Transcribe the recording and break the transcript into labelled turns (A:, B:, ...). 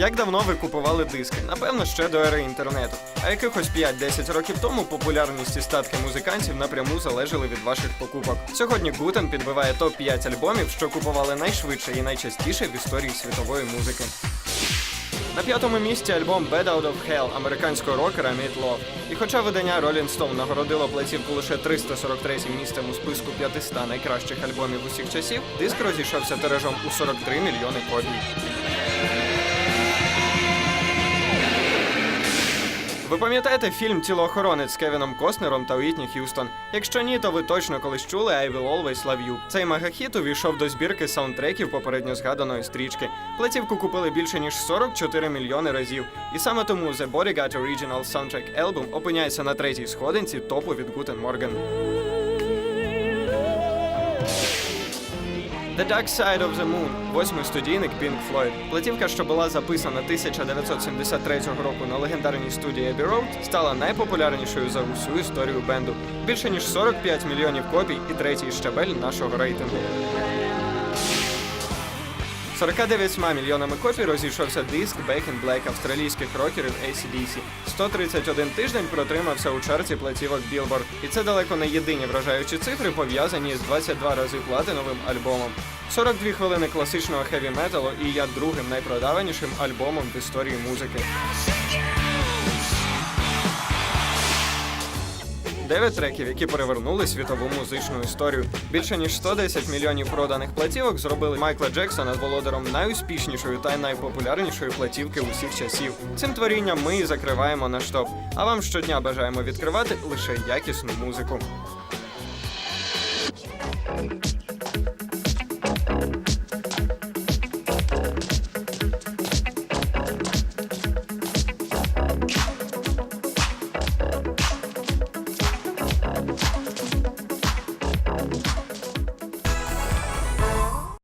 A: Як давно ви купували диски? Напевно, ще до ери інтернету. А якихось 5-10 років тому популярність і статки музикантів напряму залежали від ваших покупок. Сьогодні Гутен підбиває топ-5 альбомів, що купували найшвидше і найчастіше в історії світової музики. На п'ятому місці альбом Bad Out of Hell американського рокера Meat Love. І хоча видання Rolling Stone нагородило платівку лише 343 місцем у списку 500 найкращих альбомів усіх часів, диск розійшовся тиражом у 43 мільйони копій. Ви пам'ятаєте фільм Тілоохоронець з Кевіном Костнером та Уітні Х'юстон? Якщо ні, то ви точно колись чули I Will Always Love You. Цей мегахіт увійшов до збірки саундтреків попередньо згаданої стрічки. Платівку купили більше ніж 44 мільйони разів. І саме тому The Bodyguard Original Soundtrack Album опиняється на третій сходинці топу від Guten Morgen. The Dark Side of the Moon, восьмий студійник Pink Floyd. Платівка, що була записана 1973 року на легендарній студії Abbey Road, стала найпопулярнішою за усю історію бенду. Більше ніж 45 мільйонів копій і третій щабель нашого рейтингу. 49 мільйонами копій розійшовся диск Back in Black австралійських рокерів ACDC. 131 тиждень протримався у чарті платівок Billboard. І це далеко не єдині вражаючі цифри, пов'язані з 22 рази платиновим альбомом. 42 хвилини класичного хеві металу і я другим найпродаванішим альбомом в історії музики. Дев'ять треків, які перевернули світову музичну історію. Більше ніж 110 мільйонів проданих платівок зробили Майкла Джексона володаром найуспішнішої та найпопулярнішої платівки усіх часів. Цим творінням ми і закриваємо наш топ. А вам щодня бажаємо відкривати лише якісну музику.